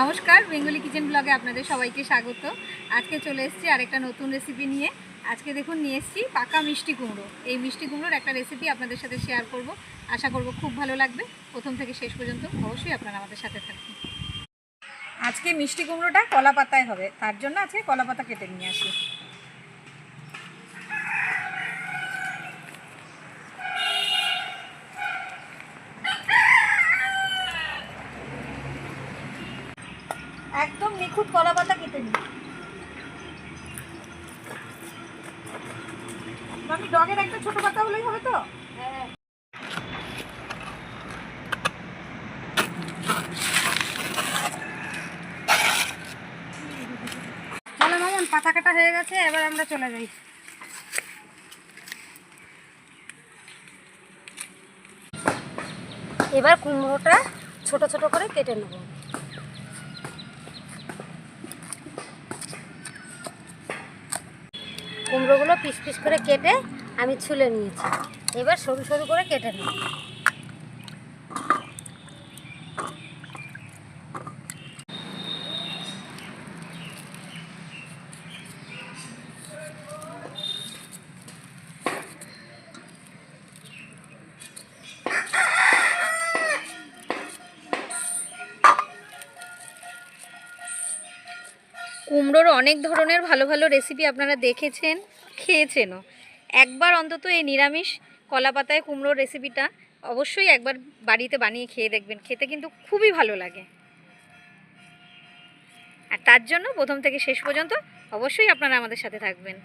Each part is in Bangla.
নমস্কার, বেঙ্গলি কিচেন ব্লগে আপনাদের সবাইকে স্বাগত। আজকে চলে এসেছি আরেকটা নতুন রেসিপি নিয়ে। আজকে দেখুন, নিয়ে এসেছি পাকা মিষ্টি কুমড়ো। এই মিষ্টি কুমড়োর একটা রেসিপি আপনাদের সাথে শেয়ার করব। আশা করব খুব ভালো লাগবে। প্রথম থেকে শেষ পর্যন্ত অবশ্যই আপনারা আমাদের সাথে থাকবেন। আজকে মিষ্টি কুমড়োটা কলা পাতায় হবে। তার জন্য আজকে কলা পাতা কেটে নিয়ে আসি। নিখুঁত কলা পাতা কেটে নিই। আমি ডগের একটা ছোট পাতা হলেই হবে তো? চলো পাতা কাটা হয়ে গেছে এবার আমরা চলে যাই। এবার কুমড়োটা ছোট ছোট করে কেটে নেব। কুমড়োগুলো পিস পিস করে কেটে আমি ছুলে নিয়েছি। এবার সরু সরু করে কেটে নেব। কুমড়োর অনেক ধরনের ভালো ভালো রেসিপি আপনারা দেখেছেন, খেয়েছেনও। একবার অন্তত এই নিরামিষ কলা পাতায় কুমড়োর রেসিপিটা অবশ্যই একবার বাড়িতে বানিয়ে খেয়ে দেখবেন, খেতে কিন্তু খুবই ভালো লাগে। আর তার জন্য প্রথম থেকে শেষ পর্যন্ত অবশ্যই আপনারা আমাদের সাথে থাকবেন।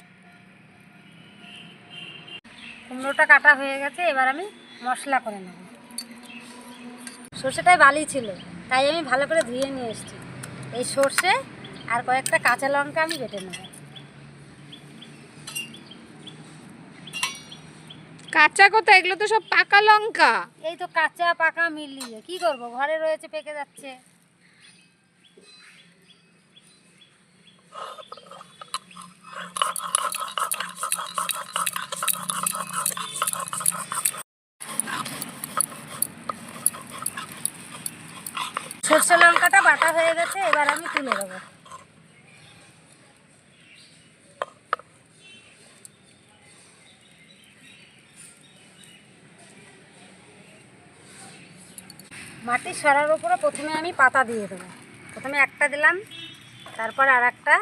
কুমড়োটা কাটা হয়ে গেছে, এবার আমি মশলা করে নেব। সর্ষেটাই বালি ছিল, তাই আমি ভালো করে ধুয়ে নিয়ে এসেছি। এই সর্ষে আর কয়েকটা কাঁচা লঙ্কা আমি বেটে নেব। কাঁচা কথা এগুলো তো সব পাকা লঙ্কা। এই তো কাঁচা পাকা মিলিয়ে। কি করব? ঘরে রয়েছে পেকে যাচ্ছে। সর্ষে লঙ্কাটা বাটা হয়ে গেছে এবার আমি তুলে দেবো মাটির সরার উপরে প্রথমে আমি পাতা দিয়ে দেবো। প্রথমে একটা দিলাম, তারপর আর একটা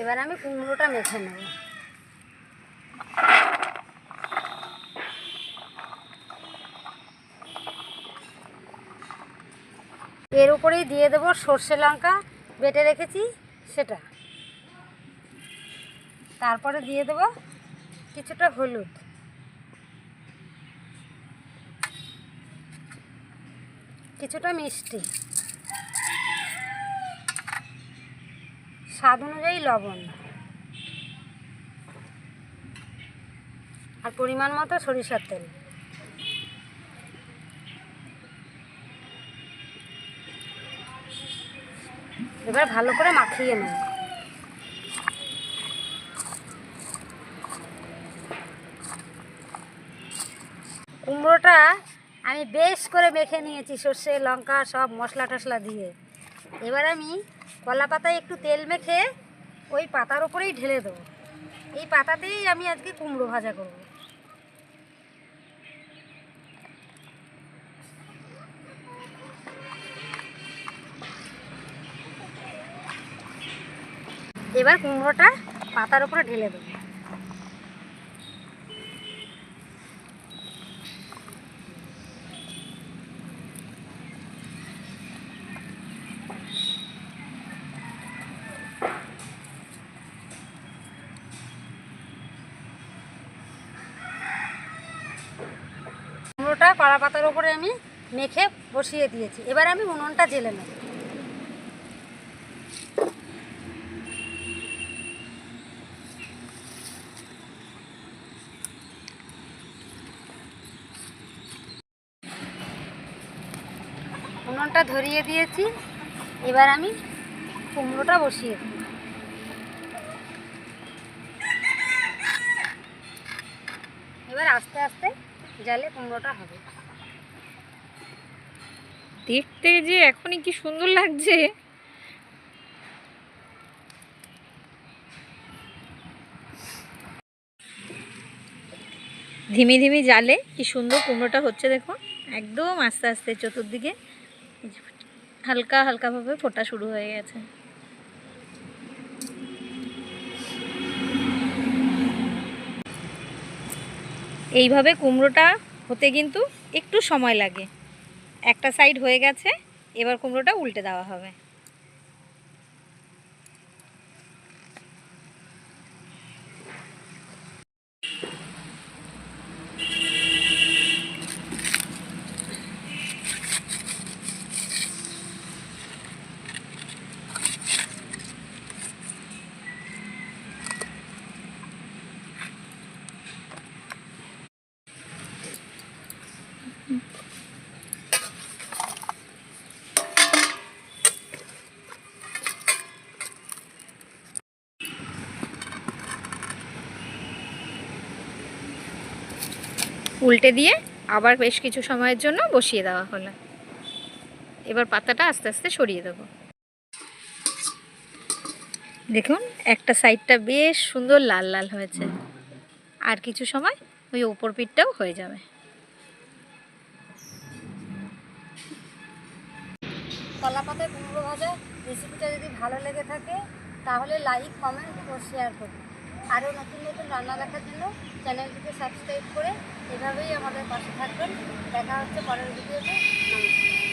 এবার আমি কুমড়োটা মেখে নেব। এর উপরেই দিয়ে দেবো সর্ষে লঙ্কা, বেটে রেখেছি সেটা। তারপরে দিয়ে দেবো কিছুটা হলুদ। কিছুটা মিষ্টি। স্বাদ অনুযায়ী লবণ। আর পরিমাণ মতো সরিষার তেল। এবার ভালো করে মাখিয়ে নেব। কুমড়োটা আমি বেশ করে মেখে নিয়েছি, সর্ষে, লঙ্কা, সব মশলা টশলা দিয়ে। এবার আমি কলা পাতায় একটু তেল মেখে ওই পাতার ওপরেই ঢেলে দেবো। এই পাতাতেই আমি আজকে কুমড়ো ভাজা করব। এবার কুমড়োটা পাতার উপরে ঢেলে দেবো কুমড়োটা কড়া পাতার উপরে আমি মেখে বসিয়ে দিয়েছি। এবার আমি উনুনটা জেলে নেব। উনুনটা ধরিয়ে দিয়েছি। এবার আমি কুমড়োটা বসিয়ে দিই এবার আস্তে আস্তে জালে কুমড়োটা হবে। দেখতে যে এখনই কি সুন্দর লাগছে। ধিমি ধিমি জালে কি সুন্দর কুমড়োটা হচ্ছে দেখো। একদম আস্তে আস্তে চতুর্দিকে হালকা হালকাভাবে ফোটা শুরু হয়ে গেছে। এইভাবে কুমড়োটা হতে কিন্তু একটু সময় লাগে। একটা সাইড হয়ে গেছে, এবার কুমড়োটা উল্টে দেওয়া হবে। উল্টে দিয়ে আবার বেশ কিছু সময়ের জন্য বসিয়ে দেওয়া হলো। এবার পাতাটা আস্তে আস্তে সরিয়ে দেবো। দেখুন, একটা সাইডটা বেশ সুন্দর লাল লাল হয়েছে। আর কিছু সময় ওই ওপর পিঠটাও হয়ে যাবে। কলা পাতায় কুমড়ো ভাজা রেসিপিটা যদি ভালো লেগে থাকে, তাহলে লাইক কমেন্ট ও শেয়ার করুন। আরও নতুন নতুন রান্না দেখার জন্য চ্যানেলটিকে সাবস্ক্রাইব করে এভাবেই আমাদের পাশে থাকবেন। দেখা হচ্ছে পরের ভিডিওতে। নমস্কার।